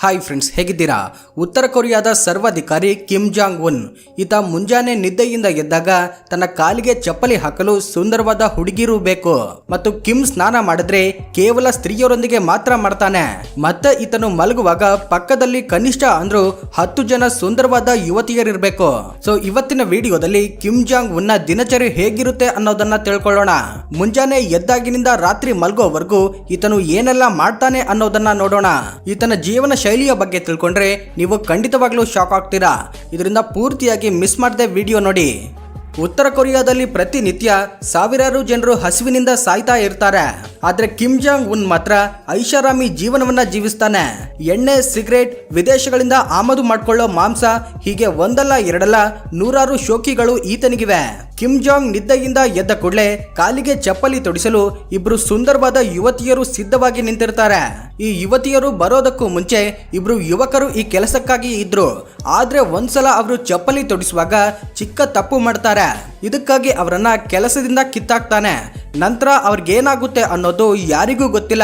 Hi friends ಹೇಗಿದ್ದೀರಾ? ಉತ್ತರ ಕೊರಿಯಾದ ಸರ್ವಾಧಿಕಾರಿ ಕಿಮ್ ಜಾಂಗ್ ಉನ್ ಈತ ಮುಂಜಾನೆ ನಿದ್ದೆಯಿಂದ ಎದ್ದಾಗ ತನ್ನ ಕಾಲಿಗೆ ಚಪ್ಪಲಿ ಹಾಕಲು ಸುಂದರವಾದ ಹುಡುಗಿರು ಬೇಕು. ಮತ್ತು ಕಿಮ್ ಸ್ನಾನ ಮಾಡಿದ್ರೆ ಕೇವಲ ಸ್ತ್ರೀಯರೊಂದಿಗೆ ಮಾತ್ರ ಮಾಡ್ತಾನೆ. ಮತ್ತೆ ಈತನು ಮಲಗುವಾಗ ಪಕ್ಕದಲ್ಲಿ ಕನಿಷ್ಠ ಅಂದ್ರೂ ಹತ್ತು ಜನ ಸುಂದರವಾದ ಯುವತಿಯರಿರಬೇಕು. ಸೊ ಇವತ್ತಿನ ವಿಡಿಯೋದಲ್ಲಿ ಕಿಮ್ ಜಾಂಗ್ ಉನ್ನ ದಿನಚರಿ ಹೇಗಿರುತ್ತೆ ಅನ್ನೋದನ್ನ ತಿಳ್ಕೊಳ್ಳೋಣ. ಮುಂಜಾನೆ ಎದ್ದಾಗಿನಿಂದ ರಾತ್ರಿ ಮಲಗೋವರೆಗೂ ಈತನು ಏನೆಲ್ಲ ಮಾಡ್ತಾನೆ ಅನ್ನೋದನ್ನ ನೋಡೋಣ. ಈತನ ಜೀವನ ಶೈಲಿಯ ಬಗ್ಗೆ ತಿಳ್ಕೊಂಡ್ರೆ ನೀವು ಖಂಡಿತವಾಗ್ಲೂ ಶಾಕ್ ಆಗ್ತೀರಾ? ಇದರಿಂದ ಪೂರ್ತಿಯಾಗಿ ಮಿಸ್ ಮಾಡದೆ ವಿಡಿಯೋ ನೋಡಿ. ಉತ್ತರ ಕೊರಿಯಾದಲ್ಲಿ ಪ್ರತಿನಿತ್ಯ ಸಾವಿರಾರು ಜನರು ಹಸಿವಿನಿಂದ ಸಾಯ್ತಾ ಇರ್ತಾರೆ. ಆದ್ರೆ ಕಿಮ್ ಜಾಂಗ್ ಉನ್ ಮಾತ್ರ ಐಷಾರಾಮಿ ಜೀವನವನ್ನ ಜೀವಿಸ್ತಾನೆ. ಎಣ್ಣೆ, ಸಿಗರೇಟ್, ವಿದೇಶಗಳಿಂದ ಆಮದು ಮಾಡಿಕೊಳ್ಳೋ ಮಾಂಸ ಹೀಗೆ ಒಂದಲ್ಲ ಎರಡಲ್ಲ ನೂರಾರು ಶೋಕಿಗಳು ಈತನಿಗಿವೆ. ಕಿಮ್ ಜಾಂಗ್ ನಿದ್ದೆಯಿಂದ ಎದ್ದ ಕೂಡಲೇ ಕಾಲಿಗೆ ಚಪ್ಪಲಿ ತೊಡಿಸಲು ಇಬ್ರು ಸುಂದರವಾದ ಯುವತಿಯರು ಸಿದ್ಧವಾಗಿ ನಿಂತಿರ್ತಾರೆ. ಈ ಯುವತಿಯರು ಬರೋದಕ್ಕೂ ಮುಂಚೆ ಇಬ್ರು ಯುವಕರು ಈ ಕೆಲಸಕ್ಕಾಗಿ ಇದ್ರು. ಆದ್ರೆ ಒಂದ್ಸಲ ಅವರು ಚಪ್ಪಲಿ ತೊಡಿಸುವಾಗ ಚಿಕ್ಕ ತಪ್ಪು ಮಾಡ್ತಾರೆ. ಇದಕ್ಕಾಗಿ ಅವರನ್ನ ಕೆಲಸದಿಂದ ಕಿತ್ತಾಕ್ತಾನೆ. ನಂತರ ಅವ್ರಿಗೇನಾಗುತ್ತೆ ಅನ್ನೋದು ಯಾರಿಗೂ ಗೊತ್ತಿಲ್ಲ.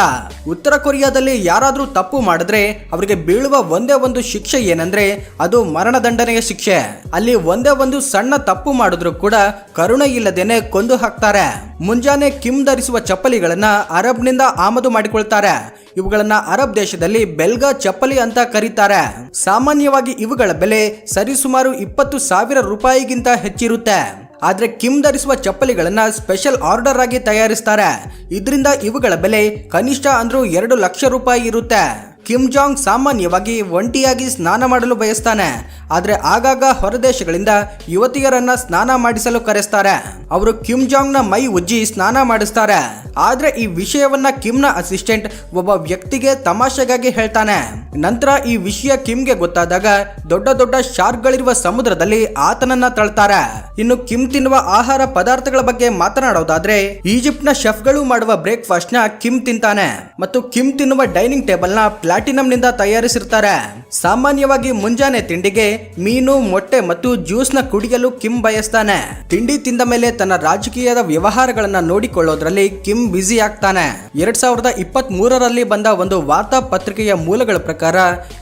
ಉತ್ತರ ಕೊರಿಯಾದಲ್ಲಿ ಯಾರಾದರೂ ತಪ್ಪು ಮಾಡಿದ್ರೆ ಅವರಿಗೆ ಬೀಳುವ ಒಂದೇ ಒಂದು ಶಿಕ್ಷೆ ಏನಂದ್ರೆ ಅದು ಮರಣದಂಡನೆಯ ಶಿಕ್ಷೆ. ಅಲ್ಲಿ ಒಂದೇ ಒಂದು ಸಣ್ಣ ತಪ್ಪು ಮಾಡಿದ್ರು ಕೂಡ ಕರುಣೆ ಇಲ್ಲದೇನೆ ಕೊಂದು ಹಾಕ್ತಾರೆ. ಮುಂಜಾನೆ ಕಿಮ್ ಧರಿಸುವ ಚಪ್ಪಲಿಗಳನ್ನ ಅರಬ್ನಿಂದ ಆಮದು ಮಾಡಿಕೊಳ್ತಾರೆ. ಇವುಗಳನ್ನ ಅರಬ್ ದೇಶದಲ್ಲಿ ಬೆಲ್ಗಾ ಚಪ್ಪಲಿ ಅಂತ ಕರೀತಾರೆ. ಸಾಮಾನ್ಯವಾಗಿ ಇವುಗಳ ಬೆಲೆ ಸರಿಸುಮಾರು ಇಪ್ಪತ್ತು ಸಾವಿರ ರೂಪಾಯಿಗಿಂತ ಹೆಚ್ಚಿರುತ್ತೆ. ಆದ್ರೆ ಕಿಮ್ ಧರಿಸುವ ಚಪ್ಪಲಿಗಳನ್ನ ಸ್ಪೆಷಲ್ ಆರ್ಡರ್ ಆಗಿ ತಯಾರಿಸ್ತಾರೆ. ಇದರಿಂದ ಇವುಗಳ ಬೆಲೆ ಕನಿಷ್ಠ ಅಂದ್ರೂ ಎರಡು ಲಕ್ಷ ರೂಪಾಯಿ ಇರುತ್ತೆ. ಕಿಮ್ ಜಾಂಗ್ ಸಾಮಾನ್ಯವಾಗಿ ಒಂಟಿಯಾಗಿ ಸ್ನಾನ ಮಾಡಲು ಬಯಸ್ತಾನೆ. ಆದರೆ ಆಗಾಗ ಹೊರದೇಶಗಳಿಂದ ಯುವತಿಯರನ್ನ ಸ್ನಾನ ಮಾಡಿಸಲು ಕರೆಸ್ತಾರೆ. ಅವರು ಕಿಮ್ ಜಾಂಗ್ನ ಮೈ ಉಜ್ಜಿ ಸ್ನಾನ ಮಾಡಿಸ್ತಾರೆ. ಆದ್ರೆ ಈ ವಿಷಯವನ್ನ ಕಿಮ್ನ ಅಸಿಸ್ಟೆಂಟ್ ಒಬ್ಬ ವ್ಯಕ್ತಿಗೆ ತಮಾಷೆಗಾಗಿ ಹೇಳ್ತಾನೆ. ನಂತರ ಈ ವಿಷಯ ಕಿಮ್ಗೆ ಗೊತ್ತಾದಾಗ ದೊಡ್ಡ ದೊಡ್ಡ ಶಾರ್ಕ್ಗಳಿರುವ ಸಮುದ್ರದಲ್ಲಿ ಆತನನ್ನ ತಳ್ತಾರೆ. ಇನ್ನು ಕಿಮ್ ತಿನ್ನುವ ಆಹಾರ ಪದಾರ್ಥಗಳ ಬಗ್ಗೆ ಮಾತನಾಡೋದಾದ್ರೆ ಈಜಿಪ್ಟ್ನ ಶೆಫ್ಗಳು ಮಾಡುವ ಬ್ರೇಕ್ಫಾಸ್ಟ್ನ ಕಿಮ್ ತಿಂತಾನೆ. ಮತ್ತು ಕಿಮ್ ತಿನ್ನುವ ಡೈನಿಂಗ್ ಟೇಬಲ್ ನ ಪ್ಲಾಟಿನಂ ನಿಂದ ತಯಾರಿಸಿರ್ತಾರೆ. ಸಾಮಾನ್ಯವಾಗಿ ಮುಂಜಾನೆ ತಿಂಡಿಗೆ ಮೀನು, ಮೊಟ್ಟೆ ಮತ್ತು ಜ್ಯೂಸ್ನ ಕುಡಿಯಲು ಕಿಮ್ ಬಯಸ್ತಾನೆ. ತಿಂಡಿ ತಿಂದ ಮೇಲೆ ತನ್ನ ರಾಜಕೀಯದ ವ್ಯವಹಾರಗಳನ್ನ ನೋಡಿಕೊಳ್ಳೋದ್ರಲ್ಲಿ ಕಿಮ್ ಬ್ಯುಸಿ ಆಗ್ತಾನೆ. ಎರಡ್ ಸಾವಿರದ ಇಪ್ಪತ್ತ್ ಮೂರರಲ್ಲಿ ಬಂದ ಒಂದು ವಾರ್ತಾ ಪತ್ರಿಕೆಯ ಮೂಲಗಳ ಪ್ರಕಾರ,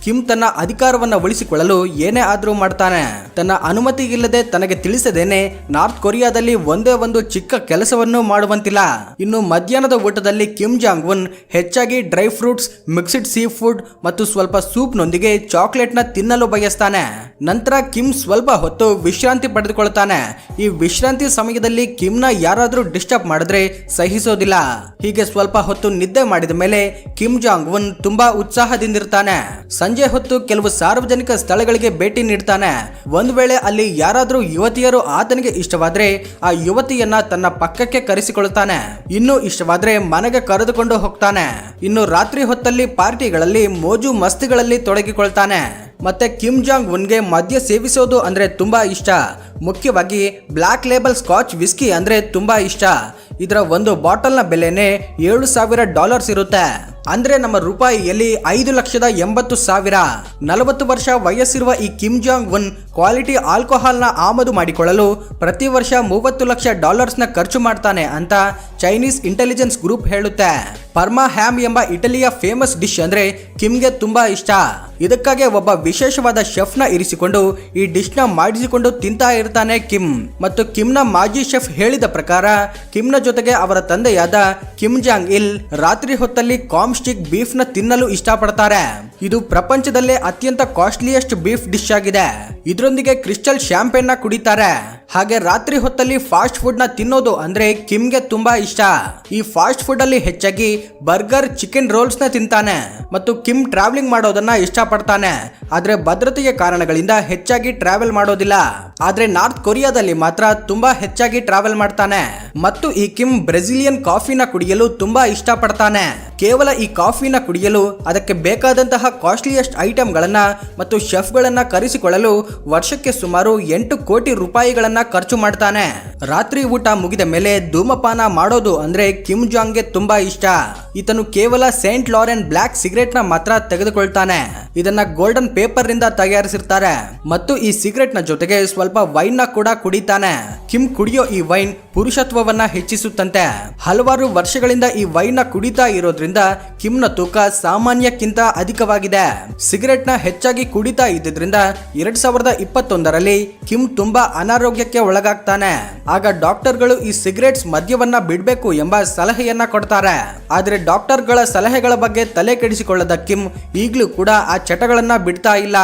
ಕಿಮ್ ತನ್ನ ಅಧಿಕಾರವನ್ನ ಉಳಿಸಿಕೊಳ್ಳಲು ಏನೇ ಆದ್ರೂ ಮಾಡ್ತಾನೆ. ತನ್ನ ಅನುಮತಿ ಇಲ್ಲದೆ ತನಗೆ ತಿಳಿಸದೇನೆ ನಾರ್ತ್ ಕೊರಿಯಾದಲ್ಲಿ ಒಂದೇ ಒಂದು ಚಿಕ್ಕ ಕೆಲಸವನ್ನು ಮಾಡುವಂತಿಲ್ಲ. ಇನ್ನು ಮಧ್ಯಾಹ್ನದ ಊಟದಲ್ಲಿ ಕಿಮ್ ಜಾಂಗ್ ಉನ್ ಹೆಚ್ಚಾಗಿ dry fruits, mixed sea food ಮತ್ತು ಸ್ವಲ್ಪ ಸೂಪ್ನೊಂದಿಗೆ ಚಾಕ್ಲೇಟ್ನ ತಿನ್ನಲು ಬಯಸ್ತಾನೆ. ನಂತರ ಕಿಮ್ ಸ್ವಲ್ಪ ಹೊತ್ತು ವಿಶ್ರಾಂತಿ ಪಡೆದುಕೊಳ್ತಾನೆ. ಈ ವಿಶ್ರಾಂತಿ ಸಮಯದಲ್ಲಿ ಕಿಮ್ನ ಯಾರಾದ್ರೂ ಡಿಸ್ಟರ್ಬ್ ಮಾಡಿದ್ರೆ ಸಹಿಸೋದಿಲ್ಲ. ಹೀಗೆ ಸ್ವಲ್ಪ ಹೊತ್ತು ನಿದ್ದೆ ಮಾಡಿದ ಮೇಲೆ ಕಿಮ್ ಜಾಂಗ್ ಉನ್ ತುಂಬಾ ಉತ್ಸಾಹದಿಂದಿರ್ತಾನೆ. ಸಂಜೆ ಹೊತ್ತು ಕೆಲವು ಸಾರ್ವಜನಿಕ ಸ್ಥಳಗಳಿಗೆ ಭೇಟಿ ನೀಡ್ತಾನೆ. ಒಂದ್ ವೇಳೆ ಅಲ್ಲಿ ಯಾರಾದ್ರೂ ಯುವತಿಯರು ಆತನಿಗೆ ಇಷ್ಟವಾದ್ರೆ ಆ ಯುವತಿಯನ್ನ ತನ್ನ ಪಕ್ಕಕ್ಕೆ ಕರೆಸಿಕೊಳ್ತಾನೆ. ಇನ್ನು ಇಷ್ಟವಾದ್ರೆ ಮನೆಗೆ ಕರೆದುಕೊಂಡು ಹೋಗ್ತಾನೆ. ಇನ್ನು ರಾತ್ರಿ ಹೊತ್ತಲ್ಲಿ ಪಾರ್ಟಿಗಳಲ್ಲಿ ಮೋಜು ಮಸ್ತಿಗಳಲ್ಲಿ ತೊಡಗಿಕೊಳ್ತಾನೆ. ಮತ್ತೆ ಕಿಮ್ ಜಾಂಗ್ ಉನ್ಗೆ ಮದ್ಯ ಸೇವಿಸೋದು ಅಂದ್ರೆ ತುಂಬಾ ಇಷ್ಟ. ಮುಖ್ಯವಾಗಿ ಬ್ಲ್ಯಾಕ್ ಲೇಬಲ್ ಸ್ಕಾಚ್ ವಿಸ್ಕಿ ಅಂದ್ರೆ ತುಂಬಾ ಇಷ್ಟ. ಇದರ ಒಂದು ಬಾಟಲ್ನ ಬೆಲೆನೇ ಏಳು ಸಾವಿರ ಡಾಲರ್ಸ್ ಇರುತ್ತೆ. ಅಂದ್ರೆ ನಮ್ಮ ರೂಪಾಯಿಯಲ್ಲಿ ಐದು ಲಕ್ಷದ ಎಂಬತ್ತು ಸಾವಿರ. ನಲವತ್ತು ವರ್ಷ ವಯಸ್ಸಿರುವ ಈ ಕಿಮ್ ಜಾಂಗ್ ಉನ್ ಕ್ವಾಲಿಟಿ ಆಲ್ಕೋಹಾಲ್ನ ಆಮದು ಮಾಡಿಕೊಳ್ಳಲು ಪ್ರತಿ ವರ್ಷ ಮೂವತ್ತು ಲಕ್ಷ ಡಾಲರ್ಸ್ನ ಖರ್ಚು ಮಾಡ್ತಾನೆ ಅಂತ ಚೈನೀಸ್ ಇಂಟೆಲಿಜೆನ್ಸ್ ಗ್ರೂಪ್ ಹೇಳುತ್ತೆ. ಪರ್ಮಾ ಹ್ಯಾಮ್ ಎಂಬ ಇಟಲಿಯ ಫೇಮಸ್ ಡಿಶ್ ಅಂದ್ರೆ ಕಿಮ್ಗೆ ತುಂಬಾ ಇಷ್ಟ. ಇದಕ್ಕಾಗಿ ಒಬ್ಬ ವಿಶೇಷವಾದ ಶೆಫ್ನ ಇರಿಸಿಕೊಂಡು ಈ ಡಿಶ್ನ ಮಾಡಿಸಿಕೊಂಡು ತಿಂತಾ ಇರ್ತಾನೆ ಕಿಮ್. ಮತ್ತು ಕಿಮ್ನ ಮಾಜಿ ಶೆಫ್ ಹೇಳಿದ ಪ್ರಕಾರ, ಕಿಮ್ನ ಜೊತೆಗೆ ಅವರ ತಂದೆಯಾದ ಕಿಮ್ ಜಾಂಗ್ ಇಲ್ ರಾತ್ರಿ ಹೊತ್ತಲ್ಲಿ ಕಾಮ್ ಸ್ಟಿಕ್ ಬೀಫ್ನ ತಿನ್ನಲು ಇಷ್ಟಪಡ್ತಾರೆ. ಇದು ಪ್ರಪಂಚದಲ್ಲೇ ಅತ್ಯಂತ ಕಾಸ್ಟ್ಲಿಯೆಸ್ಟ್ ಬೀಫ್ ಡಿಶ್ ಆಗಿದೆ. ಇದರೊಂದಿಗೆ ಕ್ರಿಸ್ಟಲ್ ಶಾಂಪೇನ್ನ ಕುಡಿತಾರೆ. ಹಾಗೆ ರಾತ್ರಿ ಹೊತ್ತಲ್ಲಿ ಫಾಸ್ಟ್ ಫುಡ್ನ ತಿನ್ನೋದು ಅಂದ್ರೆ ಕಿಮ್ಗೆ ತುಂಬಾ ಇಷ್ಟ. ಈ ಫಾಸ್ಟ್ ಫುಡ್ ಅಲ್ಲಿ ಹೆಚ್ಚಾಗಿ ಬರ್ಗರ್ ಚಿಕನ್ ರೋಲ್ಸ್ನ ತಿಂತಾನೆ ಮತ್ತು ಕಿಮ್ ಟ್ರಾವೆಲಿಂಗ್ ಮಾಡೋದನ್ನ ಇಷ್ಟಪಡ್ತಾನೆ. ಆದ್ರೆ ಭದ್ರತೆಯ ಕಾರಣಗಳಿಂದ ಹೆಚ್ಚಾಗಿ ಟ್ರಾವೆಲ್ ಮಾಡೋದಿಲ್ಲ. ಆದ್ರೆ ನಾರ್ತ್ ಕೊರಿಯಾದಲ್ಲಿ ಮಾತ್ರ ತುಂಬಾ ಹೆಚ್ಚಾಗಿ ಟ್ರಾವೆಲ್ ಮಾಡ್ತಾನೆ. ಮತ್ತು ಈ ಕಿಮ್ ಬ್ರೆಜಿಲಿಯನ್ ಕಾಫಿನ ಕುಡಿಯಲು ತುಂಬಾ ಇಷ್ಟಪಡ್ತಾನೆ. ಕೇವಲ ಈ ಕಾಫಿನ ಕುಡಿಯಲು ಅದಕ್ಕೆ ಬೇಕಾದಂತಹ ಕಾಸ್ಟ್ಲಿಯೆಸ್ಟ್ ಐಟಮ್ಗಳನ್ನ ಮತ್ತು ಶೆಫ್ಗಳನ್ನ ಕರೆಸಿಕೊಳ್ಳಲು ವರ್ಷಕ್ಕೆ ಸುಮಾರು ಎಂಟು ಕೋಟಿ ರೂಪಾಯಿಗಳನ್ನ ಖರ್ಚು ಮಾಡ್ತಾನೆ. ರಾತ್ರಿ ಊಟ ಮುಗಿದ ಮೇಲೆ ಧೂಮಪಾನ ಮಾಡೋದು ಅಂದ್ರೆ ಕಿಮ್ ಜಾಂಗ್ಗೆ ತುಂಬಾ ಇಷ್ಟ. ಈತನು ಕೇವಲ ಸೇಂಟ್ ಲಾರೆನ್ ಬ್ಲಾಕ್ ಸಿಗರೇಟ್ನ ಮಾತ್ರ ತೆಗೆದುಕೊಳ್ತಾನೆ. ಇದನ್ನ ಗೋಲ್ಡನ್ ಪೇಪರ್ನಿಂದ ತಯಾರಿಸಿರ್ತಾರೆ. ಮತ್ತು ಈ ಸಿಗರೆಟ್ನ ಜೊತೆಗೆ ಸ್ವಲ್ಪ ವೈನ್ನ ಕೂಡ ಕುಡಿತಾನೆ. ಕಿಮ್ ಕುಡಿಯೋ ಈ ವೈನ್ ಪುರುಷತ್ವವನ್ನ ಹೆಚ್ಚಿಸುತ್ತಂತೆ. ಹಲವಾರು ವರ್ಷಗಳಿಂದ ಈ ವೈನ್ನ ಕುಡಿತಾ ಇರೋದ್ರಿಂದ ಕಿಮ್ನ ತೂಕ ಸಾಮಾನ್ಯಕ್ಕಿಂತ ಅಧಿಕವಾಗಿದೆ. ಸಿಗರೆಟ್ನ ಹೆಚ್ಚಾಗಿ ಕುಡಿತಾ ಇದ್ದಿದ್ರಿಂದ ಎರಡ್ ಸಾವಿರದ ಇಪ್ಪತ್ತೊಂದರಲ್ಲಿ ಕಿಮ್ ತುಂಬಾ ಅನಾರೋಗ್ಯಕ್ಕೆ ಒಳಗಾಗ್ತಾನೆ. ಆಗ ಡಾಕ್ಟರ್ಗಳು ಈ ಸಿಗರೇಟ್ಸ್ ಮದ್ಯವನ್ನ ಬಿಡಬೇಕು ಎಂಬ ಸಲಹೆಯನ್ನ ಕೊಡ್ತಾರೆ. ಆದ್ರೆ ಡಾಕ್ಟರ್ಗಳ ಸಲಹೆಗಳ ಬಗ್ಗೆ ತಲೆ ಕೆಡಿಸಿಕೊಳ್ಳದ ಕಿಮ್ ಈಗಲೂ ಕೂಡ ಆ ಚಟಗಳನ್ನ ಬಿಡ್ತಾ ಇಲ್ಲ.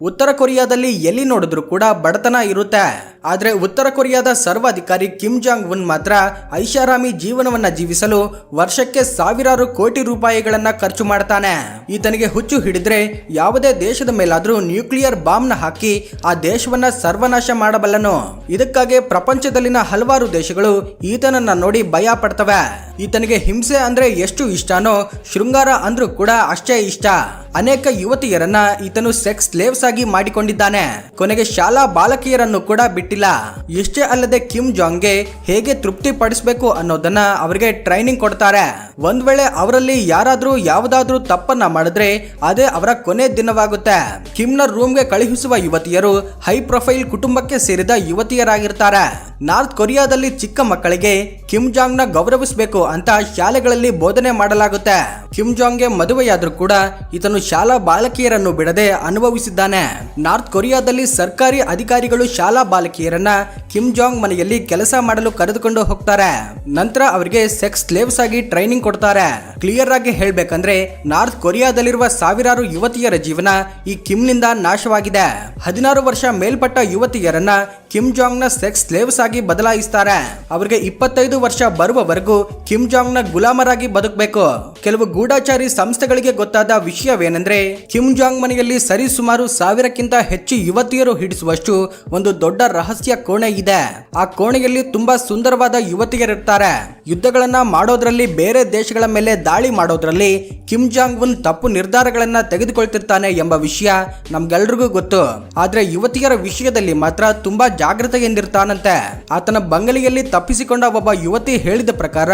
ಉತ್ತರ ಕೊರಿಯಾದಲ್ಲಿ ಎಲ್ಲಿ ನೋಡಿದ್ರು ಕೂಡ ಬಡತನ ಇರುತ್ತೆ. ಆದ್ರೆ ಉತ್ತರ ಕೊರಿಯಾದ ಸರ್ವಾಧಿಕಾರಿ ಕಿಮ್ ಜಾಂಗ್ ಉನ್ ಮಾತ್ರ ಐಷಾರಾಮಿ ಜೀವನವನ್ನ ಜೀವಿಸಲು ವರ್ಷಕ್ಕೆ ಸಾವಿರಾರು ಕೋಟಿ ರೂಪಾಯಿಗಳನ್ನ ಖರ್ಚು ಮಾಡ್ತಾನೆ. ಈತನಿಗೆ ಹುಚ್ಚು ಹಿಡಿದ್ರೆ ಯಾವುದೇ ದೇಶದ ಮೇಲಾದ್ರೂ ನ್ಯೂಕ್ಲಿಯರ್ ಬಾಂಬ್ನ ಹಾಕಿ ಆ ದೇಶವನ್ನ ಸರ್ವನಾಶ ಮಾಡಬಲ್ಲನು. ಇದಕ್ಕಾಗಿ ಪ್ರಪಂಚದಲ್ಲಿನ ಹಲವಾರು ದೇಶಗಳು ಈತನನ್ನ ನೋಡಿ ಭಯ ಪಡ್ತವೆ. ಈತನಿಗೆ ಹಿಂಸೆ ಅಂದ್ರೆ ಎಷ್ಟು ಇಷ್ಟನೋ ಶೃಂಗಾರ ಅಂದ್ರೂ ಕೂಡ ಅಷ್ಟೇ ಇಷ್ಟ. ಅನೇಕ ಯುವತಿಯರನ್ನ ಈತನು ಸೆಕ್ಸ್ ಸ್ಲೇವ್ಸ್ ಆಗಿ ಮಾಡಿಕೊಂಡಿದ್ದಾನೆ. ಕೊನೆಗೆ ಶಾಲಾ ಬಾಲಕಿಯರನ್ನು ಕೂಡ ಬಿಟ್ಟಿಲ್ಲ. ಇಷ್ಟೇ ಅಲ್ಲದೆ ಕಿಮ್ ಜಾಂಗ್ಗೆ ಹೇಗೆ ತೃಪ್ತಿ ಪಡಿಸಬೇಕು ಅನ್ನೋದನ್ನ ಅವರಿಗೆ ಟ್ರೈನಿಂಗ್ ಕೊಡ್ತಾರೆ. ಒಂದ್ ವೇಳೆ ಅವರಲ್ಲಿ ಯಾರಾದ್ರೂ ಯಾವ್ದಾದ್ರೂ ತಪ್ಪನ್ನ ಮಾಡಿದ್ರೆ ಅದೇ ಅವರ ಕೊನೆ ದಿನವಾಗುತ್ತೆ. ಕಿಮ್ನ ರೂಮ್ಗೆ ಕಳುಹಿಸುವ ಯುವತಿಯರು ಹೈ ಪ್ರೊಫೈಲ್ ಕುಟುಂಬಕ್ಕೆ ಸೇರಿದ ಯುವತಿಯರಾಗಿರ್ತಾರೆ ನಾರ್ತ್ ಕೊರಿಯಾದಲ್ಲಿ ಚಿಕ್ಕ ಮಕ್ಕಳಿಗೆ ಕಿಮ್ ಜಾಂಗ್ನ ಗೌರವಿಸಬೇಕು ಅಂತ ಶಾಲೆಗಳಲ್ಲಿ ಬೋಧನೆ ಮಾಡಲಾಗುತ್ತೆ. ಕಿಮ್ ಜಾಂಗ್ಗೆ ಮದುವೆಯಾದ್ರೂ ಕೂಡ ಈತನು ಶಾಲಾ ಬಾಲಕಿಯರನ್ನು ಬಿಡದೆ ಅನುಭವಿಸಿದ್ದಾನೆ. ನಾರ್ತ್ ಕೊರಿಯಾದಲ್ಲಿ ಸರ್ಕಾರಿ ಅಧಿಕಾರಿಗಳು ಶಾಲಾ ಬಾಲಕಿಯರನ್ನ ಕಿಮ್ ಜಾಂಗ್ ಮನೆಯಲ್ಲಿ ಕೆಲಸ ಮಾಡಲು ಕರೆದುಕೊಂಡು ಹೋಗ್ತಾರೆ. ನಂತರ ಅವರಿಗೆ ಸೆಕ್ಸ್ ಸ್ಲೇವ್ಸ್ ಆಗಿ ಟ್ರೈನಿಂಗ್ ಕೊಡ್ತಾರೆ. ಕ್ಲಿಯರ್ ಆಗಿ ಹೇಳ್ಬೇಕಂದ್ರೆ ನಾರ್ತ್ ಕೊರಿಯಾದಲ್ಲಿರುವ ಸಾವಿರಾರು ಯುವತಿಯರ ಜೀವನ ಈ ಕಿಮ್ನಿಂದ ನಾಶವಾಗಿದೆ. ಹದಿನಾರು ವರ್ಷ ಮೇಲ್ಪಟ್ಟ ಯುವತಿಯರನ್ನ ಕಿಮ್ ಜಾಂಗ್ನ ಸೆಕ್ಸ್ ಸ್ಲೇವ್ಸ್ ಆಗಿ ಬದಲಾಯಿಸ್ತಾರೆ. ಅವರಿಗೆ ಇಪ್ಪತ್ತೈದು ವರ್ಷ ಬರುವವರೆಗೂ ಕಿಮ್ ಜಾಂಗ್ನ ಗುಲಾಮರಾಗಿ ಬದುಕಬೇಕು. ಕೆಲವು ಗೂಢಾಚಾರಿ ಸಂಸ್ಥೆಗಳಿಗೆ ಗೊತ್ತಾದ ವಿಷಯವೇನೆಂದ್ರೆ, ಕಿಮ್ ಜಾಂಗ್ ಮನೆಯಲ್ಲಿ ಸರಿಸುಮಾರು ಸಾವಿರಕ್ಕಿಂತ ಹೆಚ್ಚು ಯುವತಿಯರು ಹಿಡಿಸುವಷ್ಟು ಒಂದು ದೊಡ್ಡ ರಹಸ್ಯ ಕೋಣೆ ಇದೆ. ಆ ಕೋಣೆಯಲ್ಲಿ ತುಂಬಾ ಸುಂದರವಾದ ಯುವತಿಯರಿರ್ತಾರೆ. ಯುದ್ಧಗಳನ್ನ ಮಾಡೋದ್ರಲ್ಲಿ ಬೇರೆ ದೇಶಗಳ ಮೇಲೆ ದಾಳಿ ಮಾಡೋದ್ರಲ್ಲಿ ಕಿಮ್ ಜಾಂಗ್ ಉನ್ ತಪ್ಪು ನಿರ್ಧಾರಗಳನ್ನ ತೆಗೆದುಕೊಳ್ತಿರ್ತಾನೆ ಎಂಬ ವಿಷಯ ನಮ್ಗೆಲ್ರಿಗೂ ಗೊತ್ತು. ಆದ್ರೆ ಯುವತಿಯರ ವಿಷಯದಲ್ಲಿ ಮಾತ್ರ ತುಂಬಾ ಜಾಗೃತೆಯಿಂದಿರ್ತಾನಂತೆ ಆತನ ಬಂಗಲೆಯಲ್ಲಿ ತಪ್ಪಿಸಿಕೊಂಡ ಒಬ್ಬ ಯುವತಿ ಹೇಳಿದ ಪ್ರಕಾರ,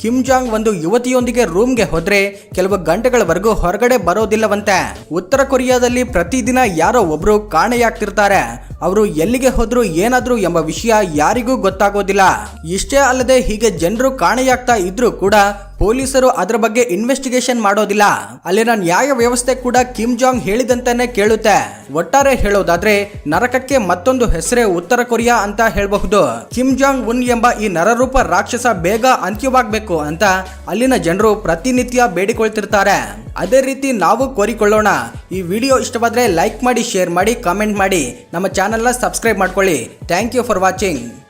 ಕಿಮ್ ಜಾಂಗ್ ಒಂದು ಯುವತಿಯೊಂದಿಗೆ ರೂಮ್ಗೆ ಹೋದ್ರೆ ಕೆಲವು ಗಂಟೆಗಳವರೆಗೂ ಹೊರಗಡೆ ಬರೋದಿಲ್ಲವಂತೆ. ಉತ್ತರ ಕೊರಿಯಾದಲ್ಲಿ ಪ್ರತಿದಿನ ಯಾರೋ ಒಬ್ರು ಕಾಣೆಯಾಗ್ತಿರ್ತಾರೆ. ಅವರು ಎಲ್ಲಿಗೆ ಹೋದ್ರು ಏನಾದ್ರು ಎಂಬ ವಿಷಯ ಯಾರಿಗೂ ಗೊತ್ತಾಗೋದಿಲ್ಲ. ಇಷ್ಟೇ ಅಲ್ಲದೆ ಹೀಗೆ ಜನರು ಕಾಣೆಯಾಗ್ತಾ ಇದ್ರೂ ಕೂಡ ಪೊಲೀಸರು ಅದರ ಬಗ್ಗೆ ಇನ್ವೆಸ್ಟಿಗೇಷನ್ ಮಾಡೋದಿಲ್ಲ. ಅಲ್ಲಿನ ನ್ಯಾಯ ವ್ಯವಸ್ಥೆ ಕೂಡ ಕಿಮ್ ಜಾಂಗ್ ಹೇಳಿದಂತಾನೆ ಕೇಳುತ್ತೆ. ಒಟ್ಟಾರೆ ಹೇಳೋದಾದ್ರೆ, ನರಕಕ್ಕೆ ಮತ್ತೊಂದು ಹೆಸರೇ ಉತ್ತರ ಕೊರಿಯಾ ಅಂತ ಹೇಳಬಹುದು. ಕಿಮ್ ಜಾಂಗ್ ಉನ್ ಎಂಬ ಈ ನರರೂಪ ರಾಕ್ಷಸ ಬೇಗ ಅಂತ್ಯವಾಗಬೇಕು ಅಂತ ಅಲ್ಲಿನ ಜನರು ಪ್ರತಿನಿತ್ಯ ಬೇಡಿಕೊಳ್ತಿರ್ತಾರೆ. ಅದೇ ರೀತಿ ನಾವು ಕೋರಿಕೊಳ್ಳೋಣ. ಈ ವಿಡಿಯೋ ಇಷ್ಟವಾದರೆ ಲೈಕ್ ಮಾಡಿ, ಶೇರ್ ಮಾಡಿ ಕಾಮೆಂಟ್ ಮಾಡಿ. ನಮ್ಮ ಚಾನೆಲ್ನ ಸಬ್ಸ್ಕ್ರೈಬ್ ಮಾಡ್ಕೊಳ್ಳಿ. Thank you for watching